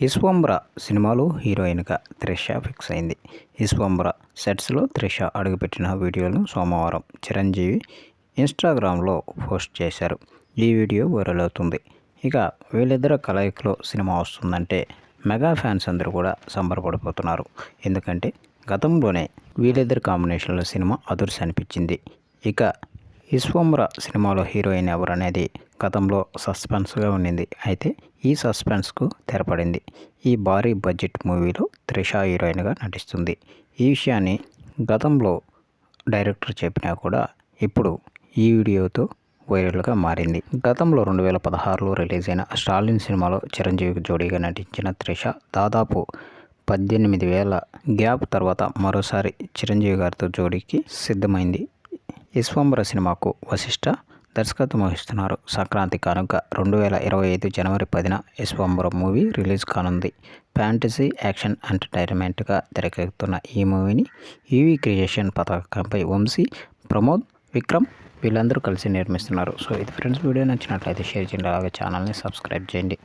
విశ్వంబర సినిమాలో హీరోయిన్గా త్రిష ఫిక్స్ అయింది. విశ్వంబర సెట్స్లో త్రిష అడుగుపెట్టిన వీడియోలను సోమవారం చిరంజీవి ఇన్స్టాగ్రామ్లో పోస్ట్ చేశారు. ఈ వీడియో వైరల్ అవుతుంది. ఇక వీళ్ళిద్దరు కలయికలో సినిమా వస్తుందంటే మెగా ఫ్యాన్స్ అందరూ కూడా సంబరపడిపోతున్నారు. ఎందుకంటే గతంలోనే వీళ్ళిద్దరు కాంబినేషన్లో సినిమా అదుర్స్ అనిపించింది. ఇక విశ్వంబర సినిమాలో హీరోయిన్ ఎవరనేది గతంలో సస్పెన్స్గా ఉండింది. అయితే ఈ సస్పెన్స్కు తెరపడింది. ఈ భారీ బడ్జెట్ మూవీలో త్రిష హీరోయిన్గా నటిస్తుంది. ఈ విషయాన్ని గతంలో డైరెక్టర్ చెప్పినా కూడా ఇప్పుడు ఈ వీడియోతో వైరల్గా మారింది. గతంలో రెండు వేల పదహారులో రిలీజ్ అయిన స్టాలిన్ సినిమాలో చిరంజీవికి జోడీగా నటించిన త్రిష దాదాపు పద్దెనిమిది వేల గ్యాప్ తర్వాత మరోసారి చిరంజీవి గారితో జోడీకి సిద్ధమైంది. విశ్వంబర సినిమాకు వశిష్ఠ దర్శకత్వం వహిస్తున్నారు. సంక్రాంతి కానుక రెండు వేల ఇరవై ఐదు జనవరి పదిన యశ్వంబరం మూవీ రిలీజ్ కానుంది. ఫ్యాంటసీ యాక్షన్ ఎంటర్టైన్మెంట్గా తెరకెక్కుతున్న ఈ మూవీని ఈవీ క్రియేషన్ పతాకంపై వంశీ ప్రమోద్ విక్రమ్ వీళ్ళందరూ కలిసి నిర్మిస్తున్నారు. సో ఇది ఫ్రెండ్స్ వీడియో నచ్చినట్లయితే షేర్ చేయండి. అలాగే ఛానల్ని సబ్స్క్రైబ్ చేయండి.